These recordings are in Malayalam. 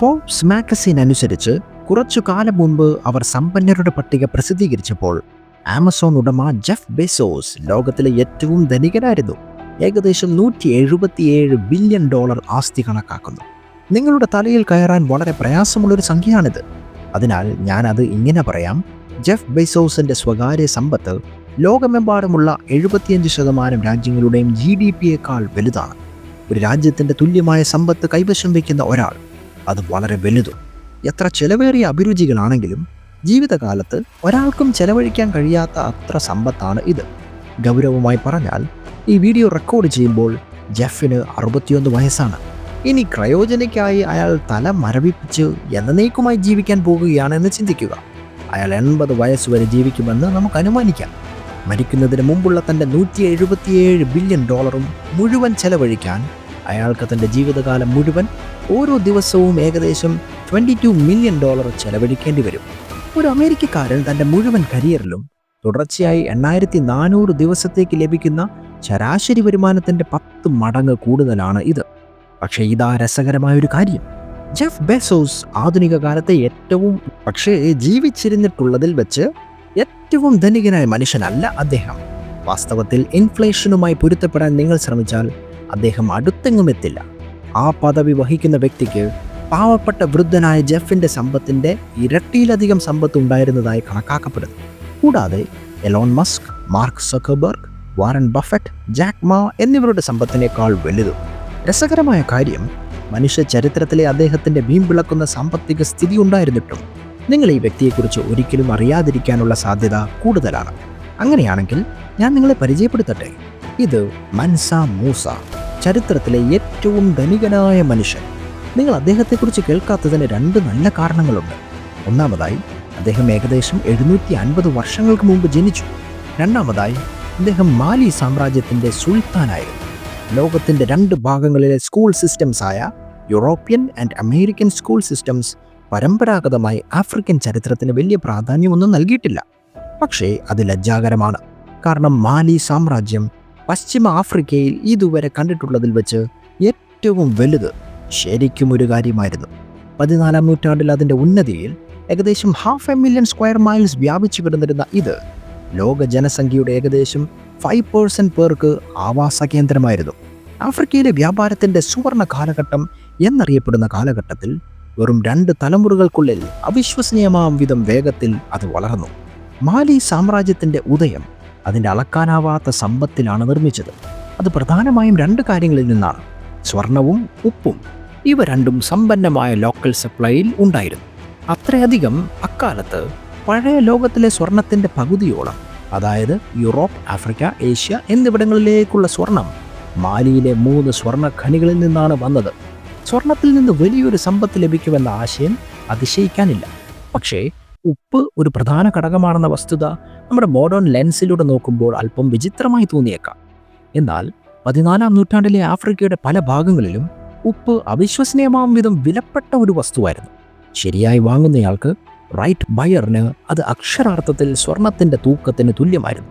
ഫോബ്സ് മാഗസിൻ അനുസരിച്ച് കുറച്ചു കാലം മുമ്പ് അവർ സമ്പന്നരുടെ പട്ടിക പ്രസിദ്ധീകരിച്ചപ്പോൾ ആമസോൺ ഉടമ ജെഫ് ബെസോസ് ലോകത്തിലെ ഏറ്റവും ധനികനായിരുന്നു. ഏകദേശം നൂറ്റി എഴുപത്തിയേഴ് ബില്യൺ ഡോളർ ആസ്തി കണക്കാക്കുന്നു. നിങ്ങളുടെ തലയിൽ കയറാൻ വളരെ പ്രയാസമുള്ളൊരു സംഖ്യയാണിത്. അതിനാൽ ഞാനത് ഇങ്ങനെ പറയാം. ജെഫ് ബെസോസിന്റെ സ്വകാര്യ സമ്പത്ത് ലോകമെമ്പാടുമുള്ള എഴുപത്തിയഞ്ച് ശതമാനം രാജ്യങ്ങളുടെയും ജി ഡി പിയേക്കാൾ വലുതാണ്. ഒരു രാജ്യത്തിന്റെ തുല്യമായ സമ്പത്ത് കൈവശം വയ്ക്കുന്ന ഒരാൾ അത് വളരെ വലുതും എത്ര ചെലവേറിയ അഭിരുചികളാണെങ്കിലും ജീവിതകാലത്ത് ഒരാൾക്കും ചെലവഴിക്കാൻ കഴിയാത്ത അത്ര സമ്പത്താണ് ഇത്. ഗൗരവമായി പറഞ്ഞാൽ ഈ വീഡിയോ റെക്കോർഡ് ചെയ്യുമ്പോൾ ജെഫിന് അറുപത്തിയൊന്ന് വയസ്സാണ്. ഇനി ക്രയോജനിക്കായി അയാൾ തല മരവിപ്പിച്ച് എന്നേക്കുമായി ജീവിക്കാൻ പോകുകയാണെന്ന് ചിന്തിക്കുക. അയാൾ എൺപത് വയസ്സുവരെ ജീവിക്കുമെന്ന് നമുക്ക് അനുമാനിക്കാം. മരിക്കുന്നതിന് മുമ്പുള്ള തന്റെ നൂറ്റി എഴുപത്തിയേഴ് ബില്യൺ ഡോളറും മുഴുവൻ ചെലവഴിക്കാൻ അയാൾക്ക് തന്റെ ജീവിതകാലം മുഴുവൻ ഓരോ ദിവസവും ഏകദേശം ട്വന്റി ടു മില്യൺ ഡോളർ ചെലവഴിക്കേണ്ടി വരും. ഒരു അമേരിക്കക്കാരൻ തന്റെ മുഴുവൻ കരിയറിലും തുടർച്ചയായി എണ്ണായിരത്തി നാനൂറ് ദിവസത്തേക്ക് ലഭിക്കുന്ന ശരാശരി വരുമാനത്തിന്റെ പത്ത് മടങ്ങ് കൂടുതലാണ് ഇത്. പക്ഷേ ഇതാ രസകരമായ ഒരു കാര്യം. ജെഫ് ബെസോസ് ആധുനിക കാലത്തെ ഏറ്റവും പക്ഷേ ജീവിച്ചിരുന്നിട്ടുള്ളതിൽ വെച്ച് ഏറ്റവും ധനികനായ മനുഷ്യനല്ല അദ്ദേഹം. വാസ്തവത്തിൽ ഇൻഫ്ലേഷനുമായി പൊരുത്തപ്പെടാൻ നിങ്ങൾ ശ്രമിച്ചാൽ അദ്ദേഹം അടുത്തെങ്ങും എത്തില്ല. ആ പദവി വഹിക്കുന്ന വ്യക്തിക്ക് പാവപ്പെട്ട വൃദ്ധനായ ജെഫിന്റെ സമ്പത്തിന്റെ ഇരട്ടിയിലധികം സമ്പത്ത് ഉണ്ടായിരുന്നതായി കണക്കാക്കപ്പെടുന്നു. കൂടാതെ Elon Musk Mark Zuckerberg Warren Buffett Jack Ma എന്നിവരുടെ സമ്പത്തിനേക്കാൾ വലുതും. രസകരമായ കാര്യം മനുഷ്യ ചരിത്രത്തിലെ അദ്ദേഹത്തിന്റെ വീമ്പിളക്കുന്ന സാമ്പത്തിക സ്ഥിതി ഉണ്ടായിരുന്നിട്ടും നിങ്ങൾ ഈ വ്യക്തിയെക്കുറിച്ച് ഒരിക്കലും അറിയാതിരിക്കാനുള്ള സാധ്യത കൂടുതലാണ്. അങ്ങനെയാണെങ്കിൽ ഞാൻ നിങ്ങളെ പരിചയപ്പെടുത്തട്ടെ? ഇത് മൻസ മൂസ. ചരിത്രത്തിലെ ഏറ്റവും ധനികനായ മനുഷ്യൻ. നിങ്ങൾ അദ്ദേഹത്തെക്കുറിച്ച് കേൾക്കാത്തതിന് രണ്ട് നല്ല കാരണങ്ങളുണ്ട്. ഒന്നാമതായി അദ്ദേഹം ഏകദേശം എഴുന്നൂറ്റി അൻപത് വർഷങ്ങൾക്ക് മുമ്പ് ജനിച്ചു. രണ്ടാമതായി അദ്ദേഹം മാലി സാമ്രാജ്യത്തിന്റെ സുൽത്താനായിരുന്നു. ലോകത്തിന്റെ രണ്ട് ഭാഗങ്ങളിലെ സ്കൂൾ സിസ്റ്റംസ് ആയ European and American school systems പരമ്പരാഗതമായി ആഫ്രിക്കൻ ചരിത്രത്തിന് വലിയ പ്രാധാന്യമൊന്നും നൽകിയിട്ടില്ല. പക്ഷേ അത് ലജ്ജാകരമാണ്. കാരണം മാലി സാമ്രാജ്യം പശ്ചിമ ആഫ്രിക്കയിൽ ഇതുവരെ കണ്ടിട്ടുള്ളതിൽ വെച്ച് ഏറ്റവും വലുത് ശരിക്കും ഒരു കാര്യമായിരുന്നു. പതിനാലാം നൂറ്റാണ്ടിൽ അതിന്റെ ഉന്നതിയിൽ ഏകദേശം half a million square miles വ്യാപിച്ചു കിടന്നിരുന്ന ഇത് ലോക ജനസംഖ്യയുടെ ഏകദേശം ഫൈവ് പേഴ്സന്റ് പേർക്ക് ആവാസ കേന്ദ്രമായിരുന്നു. ആഫ്രിക്കയിലെ വ്യാപാരത്തിന്റെ സുവർണ കാലഘട്ടം എന്നറിയപ്പെടുന്ന കാലഘട്ടത്തിൽ വെറും രണ്ട് തലമുറകൾക്കുള്ളിൽ അവിശ്വസനീയമാം വിധം വേഗത്തിൽ അത് വളർന്നു. മാലി സാമ്രാജ്യത്തിന്റെ ഉദയം അതിന്റെ അളക്കാനാവാത്ത സമ്പത്തിലാണ് നിർമ്മിച്ചത്. അത് പ്രധാനമായും രണ്ട് കാര്യങ്ങളിൽ നിന്നാണ്. സ്വർണവും ഉപ്പും. ഇവ രണ്ടും സമ്പന്നമായ ലോക്കൽ സപ്ലൈയിൽ ഉണ്ടായിരുന്നു. അത്രയധികം അക്കാലത്ത് പഴയ ലോകത്തിലെ സ്വർണത്തിന്റെ പകുതിയോളം അതായത് യൂറോപ്പ് ആഫ്രിക്ക ഏഷ്യ എന്നിവിടങ്ങളിലേക്കുള്ള സ്വർണം മാലിയിലെ മൂന്ന് സ്വർണ ഖനികളിൽ നിന്നാണ് വന്നത്. സ്വർണത്തിൽ നിന്ന് വലിയൊരു സമ്പത്ത് ലഭിക്കുമെന്ന ആശയം അതിശയിക്കാനില്ല. പക്ഷേ ഉപ്പ് ഒരു പ്രധാന ഘടകമാണെന്ന വസ്തുത നമ്മുടെ മോഡേൺ ലെൻസിലൂടെ നോക്കുമ്പോൾ അല്പം വിചിത്രമായി തോന്നിയേക്കാം. എന്നാൽ പതിനാലാം നൂറ്റാണ്ടിലെ ആഫ്രിക്കയുടെ പല ഭാഗങ്ങളിലും ഉപ്പ് അവിശ്വസനീയമാം വിധം വിലപ്പെട്ട ഒരു വസ്തുവായിരുന്നു. ശരിയായി വാങ്ങുന്നയാൾക്ക് റൈറ്റ് ബയറിന് അത് അക്ഷരാർത്ഥത്തിൽ സ്വർണത്തിന്റെ തൂക്കത്തിന് തുല്യമായിരുന്നു.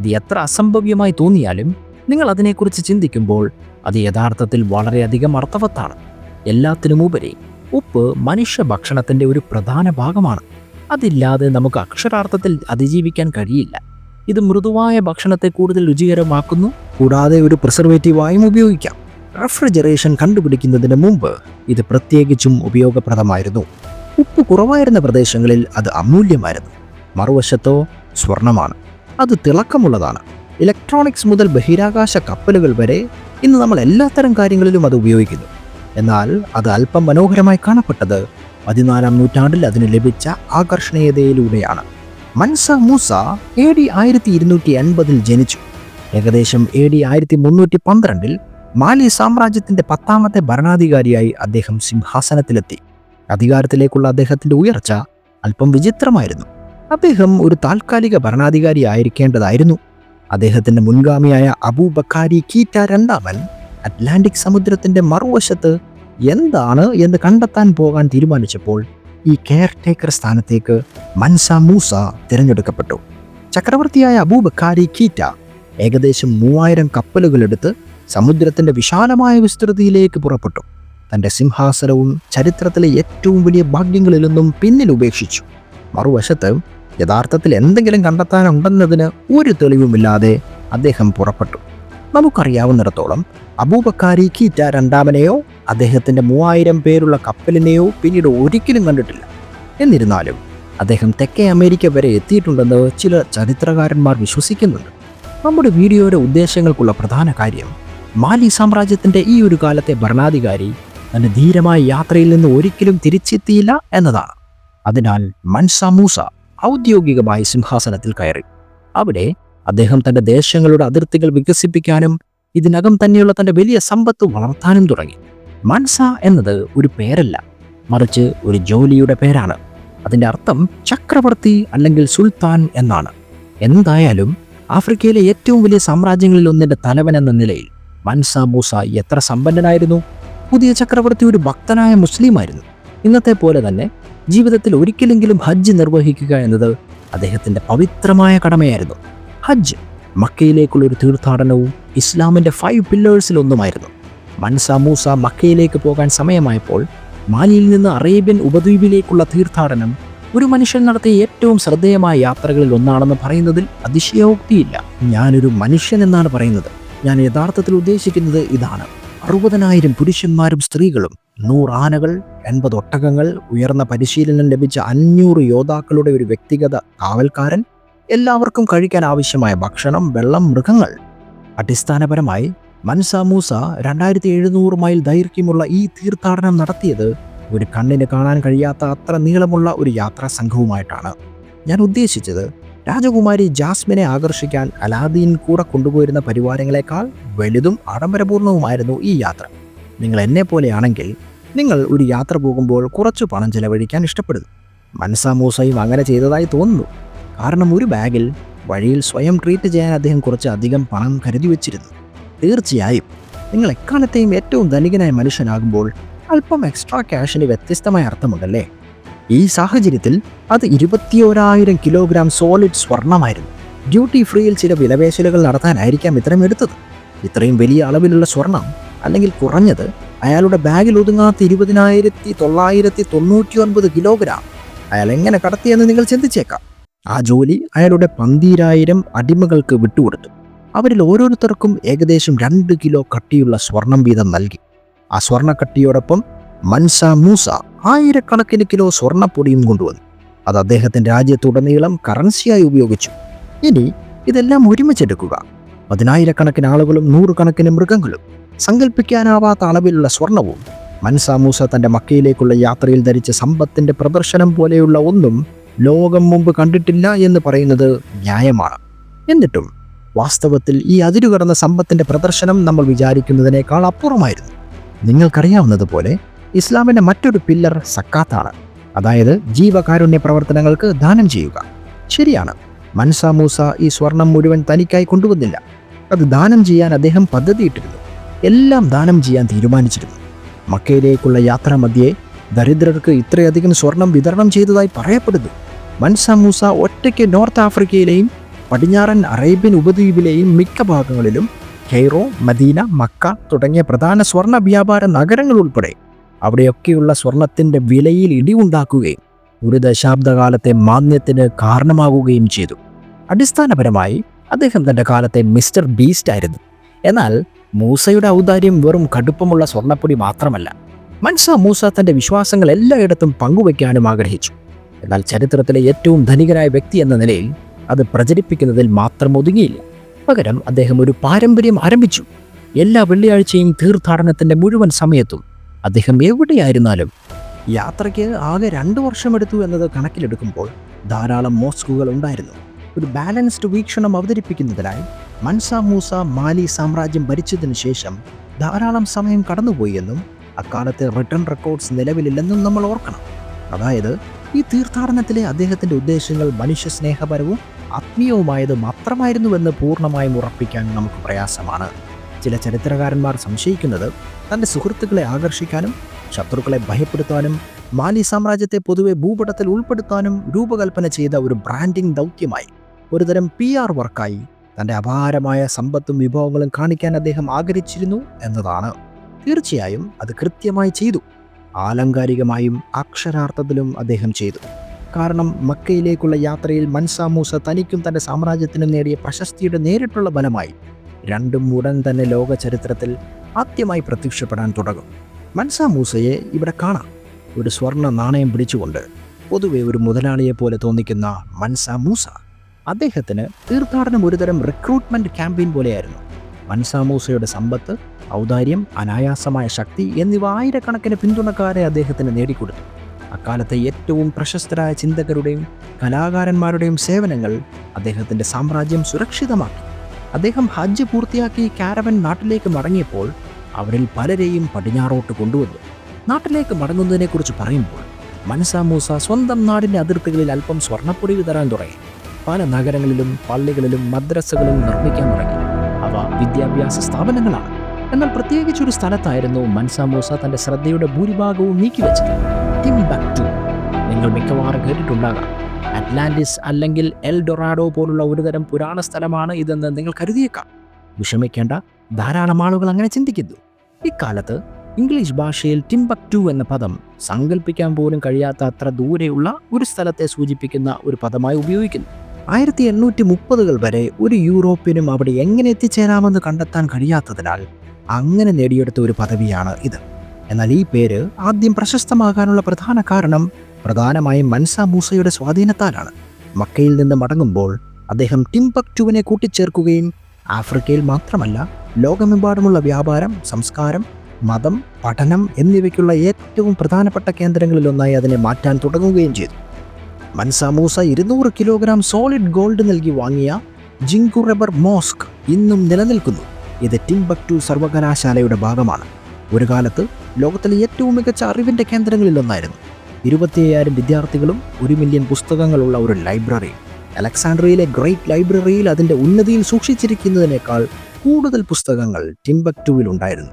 അത് എത്ര അസംഭവ്യമായി തോന്നിയാലും നിങ്ങൾ അതിനെക്കുറിച്ച് ചിന്തിക്കുമ്പോൾ അത് യഥാർത്ഥത്തിൽ വളരെയധികം അർത്ഥവത്താണ്. എല്ലാത്തിനുമുപരി ഉപ്പ് മനുഷ്യ ഭക്ഷണത്തിന്റെ ഒരു പ്രധാന ഭാഗമാണ്. അതില്ലാതെ നമുക്ക് അക്ഷരാർത്ഥത്തിൽ അതിജീവിക്കാൻ കഴിയില്ല. ഇത് മൃദുവായ ഭക്ഷണത്തെ കൂടുതൽ രുചികരമാക്കുന്നു. കൂടാതെ ഒരു പ്രിസർവേറ്റീവായും ഉപയോഗിക്കാം. റെഫ്രിജറേഷൻ കണ്ടുപിടിക്കുന്നതിന് മുമ്പ് ഇത് പ്രത്യേകിച്ചും ഉപയോഗപ്രദമായിരുന്നു. ഉപ്പ് കുറവായിരുന്ന പ്രദേശങ്ങളിൽ അത് അമൂല്യമായിരുന്നു. മറുവശത്തോ സ്വർണമാണ്. അത് തിളക്കമുള്ളതാണ്. ഇലക്ട്രോണിക്സ് മുതൽ ബഹിരാകാശ കപ്പലുകൾ വരെ ഇന്ന് നമ്മൾ എല്ലാത്തരം കാര്യങ്ങളിലും അത് ഉപയോഗിക്കുന്നു. എന്നാൽ അത് അല്പം മനോഹരമായി കാണപ്പെട്ടത് പതിനാലാം നൂറ്റാണ്ടിൽ അതിന് ലഭിച്ച ആകർഷണീയതയിലൂടെയാണ്. മൻസ മൂസ എ ഡി ആയിരത്തി ഇരുന്നൂറ്റി എൺപതിൽ ജനിച്ചു. ഏകദേശം എ ഡി ആയിരത്തി മുന്നൂറ്റി പന്ത്രണ്ടിൽ മാലി സാമ്രാജ്യത്തിന്റെ പത്താമത്തെ ഭരണാധികാരിയായി അദ്ദേഹം സിംഹാസനത്തിലെത്തി. അധികാരത്തിലേക്കുള്ള അദ്ദേഹത്തിന്റെ ഉയർച്ച അല്പം വിചിത്രമായിരുന്നു. അദ്ദേഹം ഒരു താൽക്കാലിക ഭരണാധികാരി ആയിരിക്കേണ്ടതായിരുന്നു. അദ്ദേഹത്തിന്റെ മുൻഗാമിയായ അബൂബക്കാരി കീറ്റ രണ്ടാമൻ അറ്റ്ലാന്റിക് സമുദ്രത്തിന്റെ മറുവശത്ത് എന്താണ് എന്ന് കണ്ടെത്താൻ പോകാൻ തീരുമാനിച്ചപ്പോൾ ഈ കെയർ ടേക്കർ സ്ഥാനത്തേക്ക് മൻസ മൂസ തിരഞ്ഞെടുക്കപ്പെട്ടു. ചക്രവർത്തിയായ അബൂബക്കാരി കീറ്റ ഏകദേശം മൂവായിരം കപ്പലുകളെടുത്ത് സമുദ്രത്തിന്റെ വിശാലമായ വിസ്തൃതിയിലേക്ക് പുറപ്പെട്ടു. തന്റെ സിംഹാസനവും ചരിത്രത്തിലെ ഏറ്റവും വലിയ ഭാഗ്യങ്ങളിലൊന്നും പിന്നിൽ ഉപേക്ഷിച്ചു. മറുവശത്ത് യഥാർത്ഥത്തിൽ എന്തെങ്കിലും കണ്ടെത്താനുണ്ടെന്നതിന് ഒരു തെളിവുമില്ലാതെ അദ്ദേഹം പുറപ്പെട്ടു. നമുക്കറിയാവുന്നിടത്തോളം അബൂബക്കാരി കീറ്റ രണ്ടാമനെയോ അദ്ദേഹത്തിന്റെ മൂവായിരം പേരുള്ള കപ്പലിനെയോ പിന്നീട് ഒരിക്കലും കണ്ടിട്ടില്ല. എന്നിരുന്നാലും അദ്ദേഹം തെക്കേ അമേരിക്ക വരെ എത്തിയിട്ടുണ്ടെന്ന് ചില ചരിത്രകാരന്മാർ വിശ്വസിക്കുന്നുണ്ട്. നമ്മുടെ വീഡിയോയുടെ ഉദ്ദേശങ്ങൾക്കുള്ള പ്രധാന കാര്യം മാലി സാമ്രാജ്യത്തിന്റെ ഈ ഒരു കാലത്തെ ഭരണാധികാരി തന്റെ ധീരമായ യാത്രയിൽ നിന്ന് ഒരിക്കലും തിരിച്ചെത്തിയില്ല എന്നതാണ്. അതിനാൽ മൻസ മൂസ ഔദ്യോഗികമായി സിംഹാസനത്തിൽ കയറി. അവിടെ അദ്ദേഹം തന്റെ ദേശങ്ങളുടെ അതിർത്തികൾ വികസിപ്പിക്കാനും ഇതിനകം തന്നെയുള്ള തന്റെ വലിയ സമ്പത്ത് വളർത്താനും തുടങ്ങി. മൻസ എന്നത് ഒരു പേരല്ല മറിച്ച് ഒരു ജോലിയുടെ പേരാണ്. അതിന്റെ അർത്ഥം ചക്രവർത്തി അല്ലെങ്കിൽ സുൽത്താൻ എന്നാണ്. എന്തായാലും ആഫ്രിക്കയിലെ ഏറ്റവും വലിയ സാമ്രാജ്യങ്ങളിൽ ഒന്നിന്റെ തലവൻ എന്ന നിലയിൽ മൻസ മൂസ എത്ര സമ്പന്നനായിരുന്നു? പുതിയ ചക്രവർത്തി ഒരു ഭക്തനായ മുസ്ലിമായിരുന്നു. ഇന്നത്തെ പോലെ തന്നെ ജീവിതത്തിൽ ഒരിക്കലെങ്കിലും ഹജ്ജ് നിർവഹിക്കുക എന്നത് അദ്ദേഹത്തിന്റെ പവിത്രമായ കടമയായിരുന്നു. ഹജ്ജ് മക്കയിലേക്കുള്ള ഒരു തീർത്ഥാടനവും ഇസ്ലാമിന്റെ ഫൈവ് പില്ലേഴ്സിൽ ഒന്നുമായിരുന്നു. മൻസ മൂസ മക്കയിലേക്ക് പോകാൻ സമയമായപ്പോൾ മാലിയിൽ നിന്ന് അറേബ്യൻ ഉപദ്വീപിലേക്കുള്ള തീർത്ഥാടനം ഒരു മനുഷ്യൻ നടത്തിയ ഏറ്റവും ശ്രദ്ധേയമായ യാത്രകളിൽ ഒന്നാണെന്ന് പറയുന്നതിൽ അതിശയോക്തിയില്ല. ഞാനൊരു മനുഷ്യൻ എന്നാണ് പറയുന്നത്. ഞാൻ യഥാർത്ഥത്തിൽ ഉദ്ദേശിക്കുന്നത് ഇതാണ്. അറുപതിനായിരം പുരുഷന്മാരും സ്ത്രീകളും നൂറ് ആനകൾ എൺപത് ഒട്ടകങ്ങൾ ഉയർന്ന പരിശീലനം ലഭിച്ച അഞ്ഞൂറ് യോദ്ധാക്കളുടെ ഒരു വ്യക്തിഗത കാവൽക്കാരൻ എല്ലാവർക്കും കഴിക്കാൻ ആവശ്യമായ ഭക്ഷണം വെള്ളം മൃഗങ്ങൾ. അടിസ്ഥാനപരമായി മൻസ മൂസ രണ്ടായിരത്തി എഴുന്നൂറ് മൈൽ ദൈർഘ്യമുള്ള ഈ തീർത്ഥാടനം നടത്തിയത് ഒരു കണ്ണിന് കാണാൻ കഴിയാത്ത അത്ര നീളമുള്ള ഒരു യാത്രാ സംഘവുമായിട്ടാണ്. ഞാൻ ഉദ്ദേശിച്ചത് രാജകുമാരി ജാസ്മിനെ ആകർഷിക്കാൻ അലാദീൻ കൂടെ കൊണ്ടുപോയിരുന്ന പരിവാരങ്ങളെക്കാൾ വലുതും ആഡംബരപൂർണവുമായിരുന്നു ഈ യാത്ര. നിങ്ങൾ എന്നെ പോലെയാണെങ്കിൽ നിങ്ങൾ ഒരു യാത്ര പോകുമ്പോൾ കുറച്ച് പണം ചെലവഴിക്കാൻ ഇഷ്ടപ്പെടുന്നു. മൻസ മൂസയും അങ്ങനെ ചെയ്തതായി തോന്നുന്നു. കാരണം ഒരു ബാഗിൽ വഴിയിൽ സ്വയം ട്രീറ്റ് ചെയ്യാൻ അദ്ദേഹം കുറച്ച് അധികം പണം കരുതി വെച്ചിരുന്നു. തീർച്ചയായും നിങ്ങൾ എക്കാലത്തെയും ഏറ്റവും ധനികനായ മനുഷ്യനാകുമ്പോൾ അല്പം എക്സ്ട്രാ ക്യാഷിന് വ്യത്യസ്തമായ അർത്ഥമുണ്ടല്ലേ? ഈ സാഹചര്യത്തിൽ അത് ഇരുപത്തിയോരായിരം കിലോഗ്രാം സോളിഡ് സ്വർണമായിരുന്നു. ഡ്യൂട്ടി ഫ്രീയിൽ ചില വിലപേശലുകൾ നടത്താനായിരിക്കാം ഇത്രയും എടുത്തത്. ഇത്രയും വലിയ അളവിലുള്ള സ്വർണം അല്ലെങ്കിൽ കുറഞ്ഞത് അയാളുടെ ബാഗിൽ ഒതുങ്ങാത്ത ഇരുപതിനായിരത്തി തൊള്ളായിരത്തി തൊണ്ണൂറ്റി ഒൻപത് കിലോഗ്രാം അയാൾ എങ്ങനെ കടത്തിയെന്ന് നിങ്ങൾ ചിന്തിച്ചേക്കാം. ആ ജോലി അയാളുടെ പന്തീരായിരം അടിമകൾക്ക് വിട്ടുകൊടുത്തു. അവരിൽ ഓരോരുത്തർക്കും ഏകദേശം രണ്ട് കിലോ കട്ടിയുള്ള സ്വർണം വീതം നൽകി. ആ സ്വർണക്കട്ടിയോടൊപ്പം മൻസ മൂസ ആയിരക്കണക്കിന് കിലോ സ്വർണപ്പൊടിയും കൊണ്ടുവന്നു. അത് അദ്ദേഹത്തിന്റെ രാജ്യത്തുടനീളം കറൻസിയായി ഉപയോഗിച്ചു. ഇനി ഇതെല്ലാം ഒരുമിച്ചെടുക്കുക. പതിനായിരക്കണക്കിന് ആളുകളും നൂറുകണക്കിന് മൃഗങ്ങളും സങ്കല്പിക്കാനാവാത്ത അളവിലുള്ള സ്വർണവും മൻസ മൂസ തന്റെ മക്കയിലേക്കുള്ള യാത്രയിൽ ധരിച്ച സമ്പത്തിന്റെ പ്രദർശനം പോലെയുള്ള ഒന്നും ലോകം മുമ്പ് കണ്ടിട്ടില്ല എന്ന് പറയുന്നത് ന്യായമാണ്. എന്നിട്ടും വാസ്തവത്തിൽ ഈ അതിരുകടന്ന സമ്പത്തിന്റെ പ്രദർശനം നമ്മൾ വിചാരിക്കുന്നതിനേക്കാൾ അപ്പുറമായിരുന്നു. നിങ്ങൾക്കറിയാവുന്നതുപോലെ ഇസ്ലാമിന്റെ മറ്റൊരു പില്ലർ സക്കാത്താണ്. അതായത് ജീവകാരുണ്യ പ്രവർത്തനങ്ങൾക്ക് ദാനം ചെയ്യുക. ശരിയാണ്. മൻസ മൂസ ഈ സ്വർണം മുഴുവൻ തനിക്കായി കൊണ്ടുവന്നില്ല. അത് ദാനം ചെയ്യാൻ അദ്ദേഹം പദ്ധതിയിട്ടിരുന്നു. എല്ലാം ദാനം ചെയ്യാൻ തീരുമാനിച്ചിരുന്നു. മക്കയിലേക്കുള്ള യാത്രാ മധ്യേ ദരിദ്രർക്ക് ഇത്രയധികം സ്വർണം വിതരണം ചെയ്തതായി പറയപ്പെടുന്നു. മൻസ മൂസ ഒറ്റയ്ക്ക് നോർത്ത് ആഫ്രിക്കയിലെയും പടിഞ്ഞാറൻ അറേബ്യൻ ഉപദ്വീപിലെയും മിക്ക ഭാഗങ്ങളിലും കെയ്റോ മദീന മക്ക തുടങ്ങിയ പ്രധാന സ്വർണ വ്യാപാര നഗരങ്ങൾ ഉൾപ്പെടെ അവിടെയൊക്കെയുള്ള സ്വർണത്തിന്റെ വിലയിൽ ഇടിവുണ്ടാക്കുകയും ഒരു ദശാബ്ദകാലത്തെ മാന്യത്തിന് കാരണമാകുകയും ചെയ്തു. അടിസ്ഥാനപരമായി അദ്ദേഹം തന്റെ കാലത്തെ മിസ്റ്റർ ബീസ്റ്റ് ആയിരുന്നു. എന്നാൽ മൂസയുടെ ഔദാര്യം വെറും കടുപ്പമുള്ള സ്വർണപ്പൊടി മാത്രമല്ല മൻസ മൂസ തന്റെ വിശ്വാസങ്ങൾ എല്ലായിടത്തും പങ്കുവയ്ക്കാനും ആഗ്രഹിച്ചു. എന്നാൽ ചരിത്രത്തിലെ ഏറ്റവും ധനികനായ വ്യക്തി എന്ന നിലയിൽ അത് പ്രചരിപ്പിക്കുന്നതിൽ മാത്രം ഒതുങ്ങിയില്ല. പകരം അദ്ദേഹം ഒരു പാരമ്പര്യം ആരംഭിച്ചു. എല്ലാ വെള്ളിയാഴ്ചയും തീർത്ഥാടനത്തിന്റെ മുഴുവൻ സമയത്തും അദ്ദേഹം എവിടെയായിരുന്നാലും യാത്രയ്ക്ക് ആകെ രണ്ടു വർഷമെടുത്തു എന്നത് കണക്കിലെടുക്കുമ്പോൾ ധാരാളം മോസ്കുകൾ ഉണ്ടായിരുന്നു. ഒരു ബാലൻസ്ഡ് വീക്ഷണം അവതരിപ്പിക്കുന്നതിനായി മൻസ മൂസ മാലി സാമ്രാജ്യം ഭരിച്ചതിനു ശേഷം ധാരാളം സമയം കടന്നുപോയി എന്നും അക്കാലത്തെ റിട്ടേൺ റെക്കോർഡ്സ് നിലവിലില്ലെന്നും നമ്മൾ ഓർക്കണം. അതായത് ഈ തീർത്ഥാടനത്തിലെ അദ്ദേഹത്തിന്റെ ഉദ്ദേശങ്ങൾ മനുഷ്യ സ്നേഹപരവും ആത്മീയവുമായത് മാത്രമായിരുന്നുവെന്ന് പൂർണമായും ഉറപ്പിക്കാൻ നമുക്ക് പ്രയാസമാണ്. ചില ചരിത്രകാരന്മാർ സംശയിക്കുന്നത് തന്റെ സുഹൃത്തുക്കളെ ആകർഷിക്കാനും ശത്രുക്കളെ ഭയപ്പെടുത്താനും മാലി സാമ്രാജ്യത്തെ പൊതുവെ ഭൂപടത്തിൽ ഉൾപ്പെടുത്താനും രൂപകൽപ്പന ചെയ്ത ഒരു ബ്രാൻഡിംഗ് ദൗത്യമായി ഒരുതരം പി ആർ വർക്കായി തന്റെ അപാരമായ സമ്പത്തും വിഭവങ്ങളും കാണിക്കാൻ അദ്ദേഹം ആഗ്രഹിച്ചിരുന്നു എന്നതാണ്. തീർച്ചയായും അത് കൃത്യമായി ചെയ്തു. ആലങ്കാരികമായും അക്ഷരാർത്ഥത്തിലും അദ്ദേഹം ചെയ്തു. കാരണം മക്കയിലേക്കുള്ള യാത്രയിൽ മൻസാ മൂസ തനിക്കും തന്റെ സാമ്രാജ്യത്തിനും നേടിയ പ്രശസ്തിയുടെ നേരിട്ടുള്ള ബലമായി രണ്ടും ഉടൻ തന്നെ ലോക ചരിത്രത്തിൽ ആദ്യമായി പ്രത്യക്ഷപ്പെടാൻ തുടങ്ങും. മൻസാ മൂസയെ ഇവിടെ കാണാം. ഒരു സ്വർണ നാണയം പിടിച്ചുകൊണ്ട് പൊതുവെ ഒരു മുതലാളിയെ പോലെ തോന്നിക്കുന്ന മൻസാ മൂസ അദ്ദേഹത്തിന് തീർത്ഥാടനം ഒരുതരം റിക്രൂട്ട്മെന്റ് ക്യാമ്പയിൻ പോലെയായിരുന്നു. മൻസാ മൂസയുടെ സമ്പത്ത് ഔദാര്യം അനായാസമായ ശക്തി എന്നിവ ആയിരക്കണക്കിന് പിന്തുണക്കാരെ അദ്ദേഹത്തിന് നേടിക്കൊടുത്തു. അക്കാലത്തെ ഏറ്റവും പ്രശസ്തരായ ചിന്തകരുടെയും കലാകാരന്മാരുടെയും സേവനങ്ങൾ അദ്ദേഹത്തിന്റെ സാമ്രാജ്യം സുരക്ഷിതമാക്കി. അദ്ദേഹം ഹജ്ജ് പൂർത്തിയാക്കി കാരവൻ നാട്ടിലേക്ക് മടങ്ങിയപ്പോൾ അവരിൽ പലരെയും പടിഞ്ഞാറോട്ട് കൊണ്ടുവന്നു. നാട്ടിലേക്ക് മടങ്ങുന്നതിനെക്കുറിച്ച് പറയുമ്പോൾ മനസാ മൂസ സ്വന്തം നാടിന്റെ അതിർത്തികളിൽ അല്പം സ്വർണപ്പൊടി വിതരാൻ തുടങ്ങി. പല നഗരങ്ങളിലും പള്ളികളിലും മദ്രസകളും നിർമ്മിക്കാൻ തുടങ്ങി. അവ വിദ്യാഭ്യാസ സ്ഥാപനങ്ങളാണ്. എന്നാൽ പ്രത്യേകിച്ച് ഒരു സ്ഥലത്തായിരുന്നു മൻസാ മൂസ തന്റെ ശ്രദ്ധയുടെ ഭൂരിഭാഗവും നീക്കിവെച്ചത്. ടിംബക്ടു. നിങ്ങൾ മിക്കവാറും കേട്ടിട്ടുണ്ടാകാം. അറ്റ്ലാന്റിസ് അല്ലെങ്കിൽ എൽ ഡൊറാഡോ പോലുള്ള ഒരുതരം പുരാണ സ്ഥലമാണ് ഇതെന്ന് നിങ്ങൾ കരുതിയേക്കാം. വിഷമിക്കേണ്ട. ധാരാളം ആളുകൾ അങ്ങനെ ചിന്തിക്കുന്നു. ഇക്കാലത്ത് ഇംഗ്ലീഷ് ഭാഷയിൽ ടിംബക്ടു എന്ന പദം സങ്കല്പിക്കാൻ പോലും കഴിയാത്ത അത്ര ദൂരെയുള്ള ഒരു സ്ഥലത്തെ സൂചിപ്പിക്കുന്ന ഒരു പദമായി ഉപയോഗിക്കുന്നു. ആയിരത്തി എണ്ണൂറ്റി മുപ്പതുകൾ വരെ ഒരു യൂറോപ്യനും അവിടെ എങ്ങനെ എത്തിച്ചേരാമെന്ന് കണ്ടെത്താൻ കഴിയാത്തതിനാൽ അങ്ങനെ നേടിയെടുത്ത ഒരു പദവിയാണ് ഇത്. എന്നാൽ ഈ പേര് ആദ്യം പ്രശസ്തമാകാനുള്ള പ്രധാന കാരണം പ്രധാനമായും മൻസ മൂസയുടെ സ്വാധീനത്താലാണ്. മക്കയിൽ നിന്ന് മടങ്ങുമ്പോൾ അദ്ദേഹം ടിംബക്ടുവിനെ കൂട്ടിച്ചേർക്കുകയും ആഫ്രിക്കയിൽ മാത്രമല്ല ലോകമെമ്പാടുമുള്ള വ്യാപാരം സംസ്കാരം മതം പഠനം എന്നിവയ്ക്കുള്ള ഏറ്റവും പ്രധാനപ്പെട്ട കേന്ദ്രങ്ങളിലൊന്നായി അതിനെ മാറ്റാൻ തുടങ്ങുകയും ചെയ്തു. മൻസ മൂസ ഇരുന്നൂറ് കിലോഗ്രാം സോളിഡ് ഗോൾഡ് നൽകി വാങ്ങിയ ജിങ്കുറബർ മോസ്ക് ഇന്നും നിലനിൽക്കുന്നു. ഇത് ടിംബക്ടു സർവകലാശാലയുടെ ഭാഗമാണ്. ഒരു കാലത്ത് ലോകത്തിലെ ഏറ്റവും മികച്ച അറിവിന്റെ കേന്ദ്രങ്ങളിലൊന്നായിരുന്നു. ഇരുപത്തിയ്യായിരം വിദ്യാർത്ഥികളും ഒരു മില്യൺ പുസ്തകങ്ങളുള്ള ഒരു ലൈബ്രറി. അലക്സാണ്ട്രിയയിലെ ഗ്രേറ്റ് ലൈബ്രറിയിൽ അതിന്റെ ഉന്നതിയിൽ സൂക്ഷിച്ചിരിക്കുന്നതിനേക്കാൾ കൂടുതൽ പുസ്തകങ്ങൾ ടിംബക്ടുവിലുണ്ടായിരുന്നു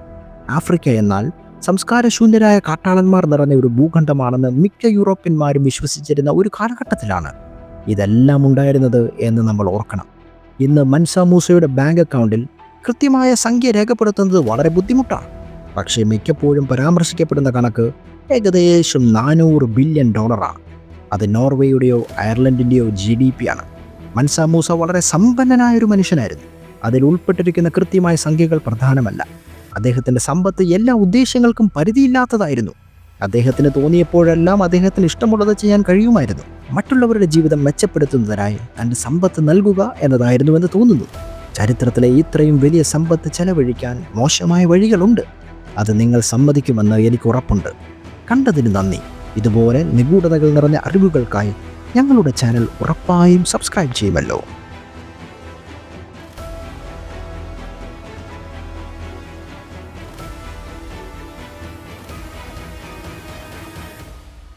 ആഫ്രിക്ക എന്നാൽ സംസ്കാരശൂന്യരായ കാട്ടാളന്മാർ നിറഞ്ഞ ഒരു ഭൂഖണ്ഡമാണെന്ന് മിക്ക യൂറോപ്യന്മാരും വിശ്വസിച്ചിരുന്ന ഒരു കാലഘട്ടത്തിലാണ് ഇതെല്ലാം ഉണ്ടായിരുന്നത് എന്ന് നമ്മൾ ഓർക്കണം. ഇന്ന് മൻസാ മൂസയുടെ ബാങ്ക് അക്കൗണ്ടിൽ കൃത്യമായ സംഖ്യ രേഖപ്പെടുത്തുന്നത് വളരെ ബുദ്ധിമുട്ടാണ്. പക്ഷേ മിക്കപ്പോഴും പരാമർശിക്കപ്പെടുന്ന കണക്ക് ഏകദേശം നാനൂറ് ബില്യൺ ഡോളറാണ്. അത് നോർവേയുടെയോ അയർലൻഡിന്റെയോ ജി ഡി പി ആണ്. മൻസാ മൂസ വളരെ സമ്പന്നനായ ഒരു മനുഷ്യനായിരുന്നു. അതിൽ ഉൾപ്പെട്ടിരിക്കുന്ന കൃത്യമായ സംഖ്യകൾ പ്രധാനമല്ല. അദ്ദേഹത്തിന്റെ സമ്പത്ത് എല്ലാ ഉദ്ദേശങ്ങൾക്കും പരിധിയില്ലാത്തതായിരുന്നു. അദ്ദേഹത്തിന് തോന്നിയപ്പോഴെല്ലാം അദ്ദേഹത്തിന് ഇഷ്ടമുള്ളത് ചെയ്യാൻ കഴിയുമായിരുന്നു. മറ്റുള്ളവരുടെ ജീവിതം മെച്ചപ്പെടുത്തുന്നതിനായി തന്റെ സമ്പത്ത് നൽകുക എന്നതായിരുന്നുവെന്ന് തോന്നുന്നു. ചരിത്രത്തിലെ ഇത്രയും വലിയ സമ്പത്ത് ചെലവഴിക്കാൻ മോശമായ വഴികളുണ്ട്. അത് നിങ്ങൾ സമ്മതിക്കുമെന്ന് എനിക്ക് ഉറപ്പുണ്ട്. കണ്ടതിന് നന്ദി. ഇതുപോലെ നിഗൂഢതകൾ നിറഞ്ഞ അറിവുകൾക്കായി ഞങ്ങളുടെ ചാനൽ ഉറപ്പായും സബ്സ്ക്രൈബ് ചെയ്യുമല്ലോ.